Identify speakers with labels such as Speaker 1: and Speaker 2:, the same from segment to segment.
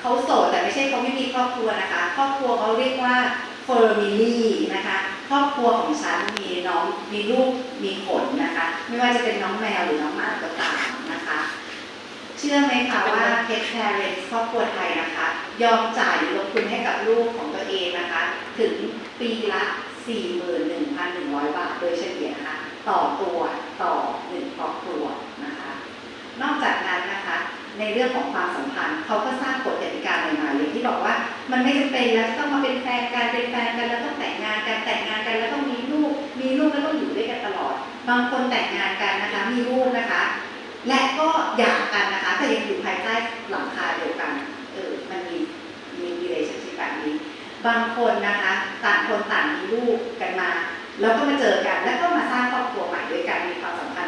Speaker 1: เขาโสดแต่ไม่ใช่เขาไม่มีครอบครัวนะคะ ครอบครัวเขาเรียกว่า family นะคะ ครอบครัวของฉันมีน้องมีลูกมีขนนะคะ ไม่ว่าจะเป็นน้องแมวหรือน้องหมาก็ตามนะคะ เชื่อไหมคะว่า Pet Parents ครอบครัวไทยนะคะ ยอมจ่ายลงทุนให้กับลูกของตัวเองนะคะ ถึงปีละ 41,100 บาทโดยเฉลี่ยนะคะ ต่อตัวต่อหนึ่งครอบครัวนะคะ นอกจากนั้นนะคะ ในเรื่องของความสัมพันธ์เขาก็สร้างกฎกติกาใหม่ๆเลยที่บอกว่ามันไม่จำเป็นแล้วต้องมาเป็นแฟนกันเป็นแฟนกันแล้วต้องแต่งงานกันแต่งงานกันแล้วต้องมีลูก มีลูกแล้วต้องอยู่ด้วยกันตลอด บางคนแต่งงานกันนะคะมีลูกนะคะ และก็หย่ากันนะคะแต่ยังอยู่ภายใต้หลังคาเดียวกันเออมันมีมี relationship แบบนี้ บางคนนะคะต่างคนต่างมีลูกกันมา แล้วก็มาเจอกันแล้วก็มาสร้างครอบครัวใหม่ด้วยกันมีความสัมพันธ์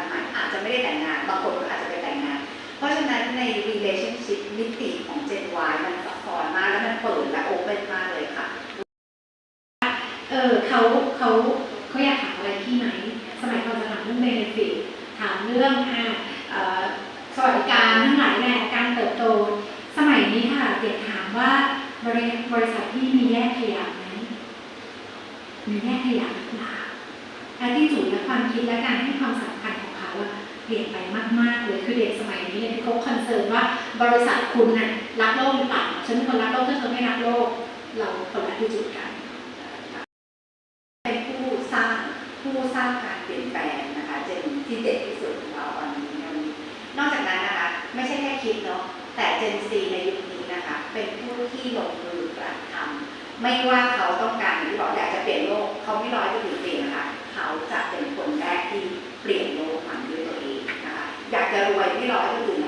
Speaker 1: ของ Gen Y มันซับซ้อนมากแล้วมันเปิดและโอเ n นมากเลยค่ะ
Speaker 2: เออเขาเขาเขาอยากถามอะไรพี่ไหม สมัยก่อนจะถามเรื่องเบนฟิตถามเรื่องอ่าสวัสดิการทั้งหลายแหละการเติบโต สมัยนี้ค่ะเด็กถามว่าบริบริษัทที่มีแยกขยะไหมมีแยกขยะหรือเปล่าอาที่จุดและความคิดและการให้ความสำคัญ ลี่ยนไปมากๆเลยคือเด็กสมัยนี้เนี่ยเขาคอนเซิร์นว่าบริษัทคุณน่ะรักโลกหรือเปล่าฉันเป็นคนรักโลกถ้าเธอไม่รักโลก เราคนละที่จุดกัน
Speaker 1: เป็นผู้สร้างผู้สร้างการเปลี่ยนแปลงนะคะเจนที่เด็กที่สุดของเราตอนนี้นวันนี้นอกจากนั้นนะคะไม่ใช่แค่คิดเนาะแต่เจนซีในยุคนี้นะคะเป็นผู้ที่ลงมือกระทำไม่ว่าเขาต้องการอย่างที่บอกอยากจะเปลี่ยนโลกเขาไม่รอให้คนอื่นเปลี่ยนนะคะเขาจะเป็นคนแรกที่เปลี่ยนนด้วยตัวเองนะคะอยาจะ รวยไม่รอให้คนอื่น